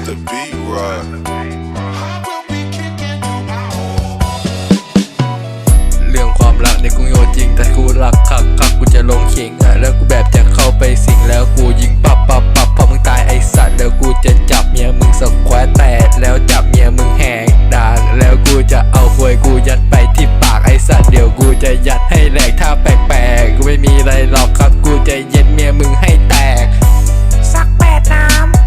the beat right. I will be kicking you out. เรื่องความรักเนี่ยกูโยนจริง แต่กูรักคักคักกูจะลงขิงอะแล้วกูแบบจะเข้าไปสิงแล้วกูยิงปับปับปับพอมึงตายไอสัตว์แล้วกูจะจับเมียมึงสแควร์แตกแล้วจับเมียมึงแหกดากแล้วกูจะเอาควยกูยัดไปที่ปากไอสัตว์เดี๋ยวกูจะยัดให้แหลกถ้าแปลกๆกูไม่มีอะไรหรอกครับกูจะเย็ดเมียมึงให้แตก สักแปดน้ำ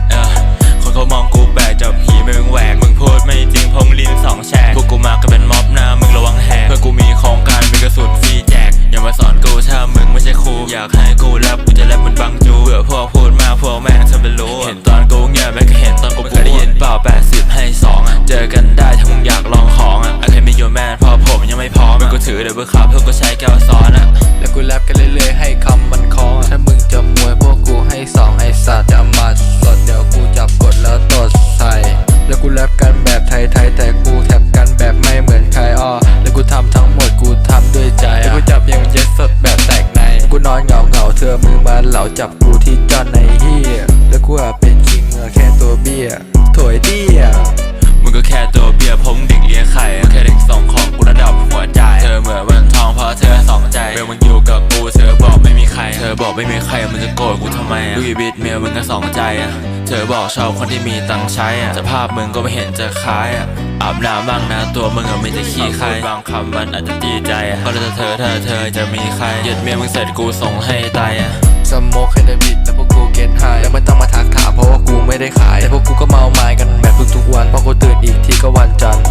ได้ยินเปล่า80ให้สองอะ เจอกันได้ถ้ามึงอยากลองของอะ I can be your man เพอผมยังไม่พร้อมมึงกูถือเดี๋ยวเบื่อขับเพื่อกูใช้แก้วซ้อนอะ แล้วกูแรปกันเรื่อยๆให้คำมันคล้อง ถ้ามึงจะมวยพวกกูให้สองไอสัตว์จะมาสดเดี๋ยวกูจับกดแล้วตดใส่แล้วกูแรปกันแบบไทยๆแต่กูแท็บกันแบบไม่เหมือนใครอ้อแล้วกูทำทั้งหมดกูทำด้วยใจแล้วกูจับยังเย็ดสดแบบแตกในกูนอนเหงาเหงาๆเธอมือมาเหลาจับกูที่จอนในเฮียแล้วกูอะเป็น อยเดี้ยมึงก็แค่ตัวเบียร์ผมเด็กเลี้ยงไข่มึงแค่เด็กส่งของกูระดับหัวใจ เธอเหมือนวันทองเพราะเธอสองใจเมื่อมึงอยู่กับกูเธอบอกไม่มีใคร เธอบอกไม่มีใครมึงจะโกรธกูทำไมดูอีบิดเมียมึงก็สองใจอะเธอบอกชอบคนที่มีตังใช้อะสภาพมึงก็ไม่เห็นจะคล้ายอะอาบน้ำบ้างนะตัวมึงอะไม่จะขี้ใครบางคำมันอาจจะตีใจอะก็แล้วแต่เธอถ้าเธอจะมีใครเหยียดเมียมึงเสร็จกูส่งให้ตายอะ สโมกให้ได้บิดแล้วพวกกูเก็ตไฮแล้วไม่ต้องมาทักถามเพราะว่ากูไม่ได้ขาย แต่พวกกูก็เมาไม้กันแบบทุกๆวันเพราะกูตื่นอีกทีก็วันจันทร์